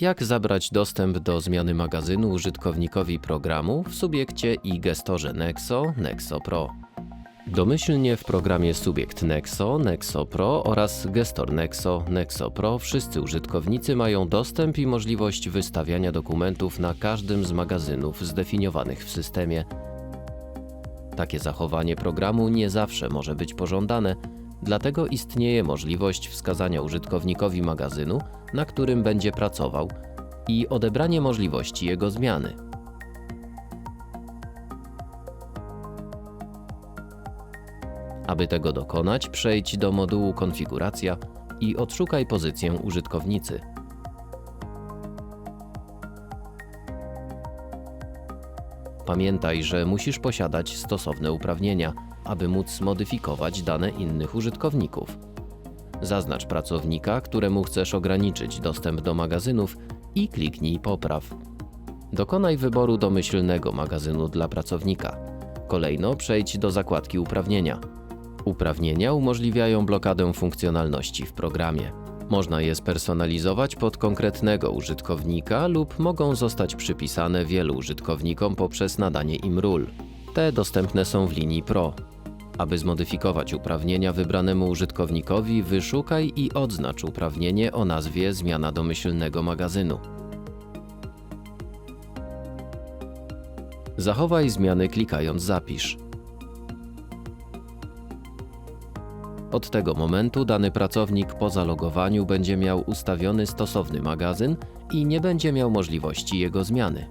Jak zabrać dostęp do zmiany magazynu użytkownikowi programu w subiekcie i gestorze Nexo Nexo Pro? Domyślnie w programie Subiekt Nexo, Nexo Pro oraz gestor Nexo, Nexo Pro wszyscy użytkownicy mają dostęp i możliwość wystawiania dokumentów na każdym z magazynów zdefiniowanych w systemie. Takie zachowanie programu nie zawsze może być pożądane, dlatego istnieje możliwość wskazania użytkownikowi magazynu, na którym będzie pracował i odebranie możliwości jego zmiany. Aby tego dokonać, przejdź do modułu Konfiguracja i odszukaj pozycję użytkownicy. Pamiętaj, że musisz posiadać stosowne uprawnienia, aby móc modyfikować dane innych użytkowników. Zaznacz pracownika, któremu chcesz ograniczyć dostęp do magazynów i kliknij Popraw. Dokonaj wyboru domyślnego magazynu dla pracownika. Kolejno przejdź do zakładki Uprawnienia. Uprawnienia umożliwiają blokadę funkcjonalności w programie. Można je spersonalizować pod konkretnego użytkownika lub mogą zostać przypisane wielu użytkownikom poprzez nadanie im ról. Te dostępne są w linii Pro. Aby zmodyfikować uprawnienia wybranemu użytkownikowi, wyszukaj i odznacz uprawnienie o nazwie Zmiana domyślnego magazynu. Zachowaj zmiany klikając Zapisz. Od tego momentu dany pracownik po zalogowaniu będzie miał ustawiony stosowny magazyn i nie będzie miał możliwości jego zmiany.